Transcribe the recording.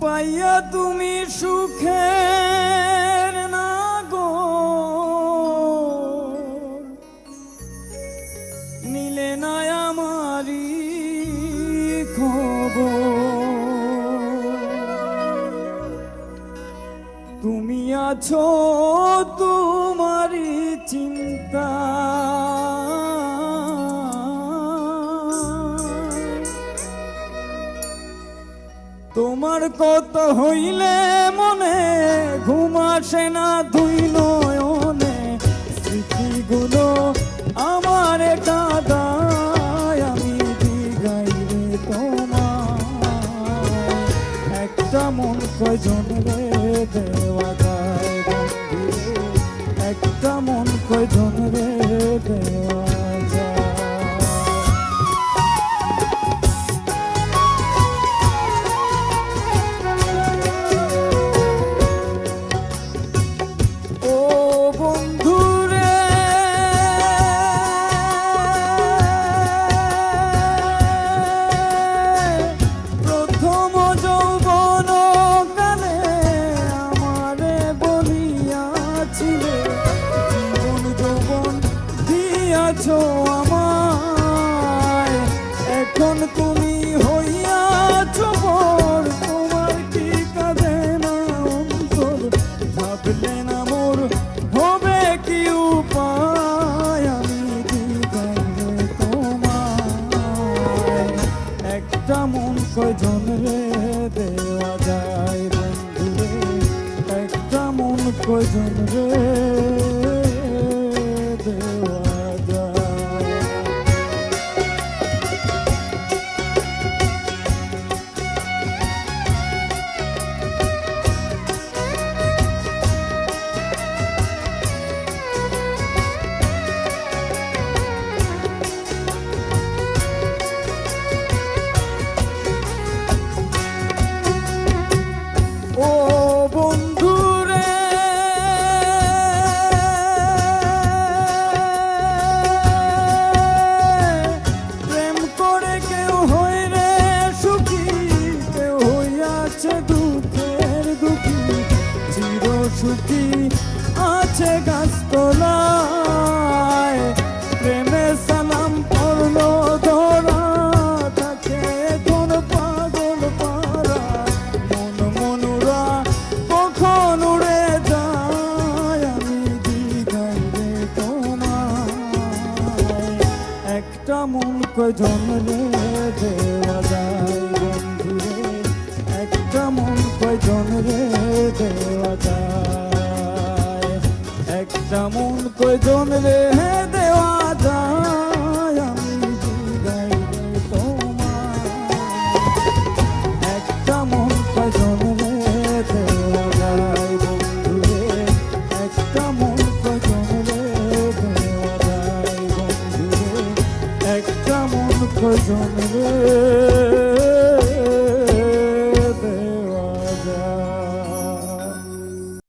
পাইয়া তুমি খবর। তুমি আছো তোমারই চিন্তা। তোমার কত হইলে মনে, ঘুম আসে না দুই নয়নে। স্মৃতিগুলো আমার কাদায় আমি দিগাইরে তোমার একটা মন কয়জন রে দেওয়া যায় একটা মন কয়জন রে দেওয়া বলিয়াছিলে জীবন যৌবন দিয়াছ আমায়। এখন তুমি হইয়াছ তোমার কি না ভাবলে না কি আমি দিদাইলে তোমায়? একটা মন রে? মন কয়জন সুখী আছে গাছতলায়। প্রেমে সালাম পড়ল ধরা, তাকে কোন পাগল পারা মন মনুরা কখন উড়ে যায়, আমি একটা কয়জন রে দেওয়া যায় একটা কয়জন রে দেওয়া যায় একটা মন কয়জন রে দেওয়া যায়, আমি দিগাইলে তোমায়। একটা মন কয়জন রে দেওয়া যায় বন্ধু রে একটা মন কয়জন রে দেওয়া যায় বন্ধু রে একটা মন কয়জন রে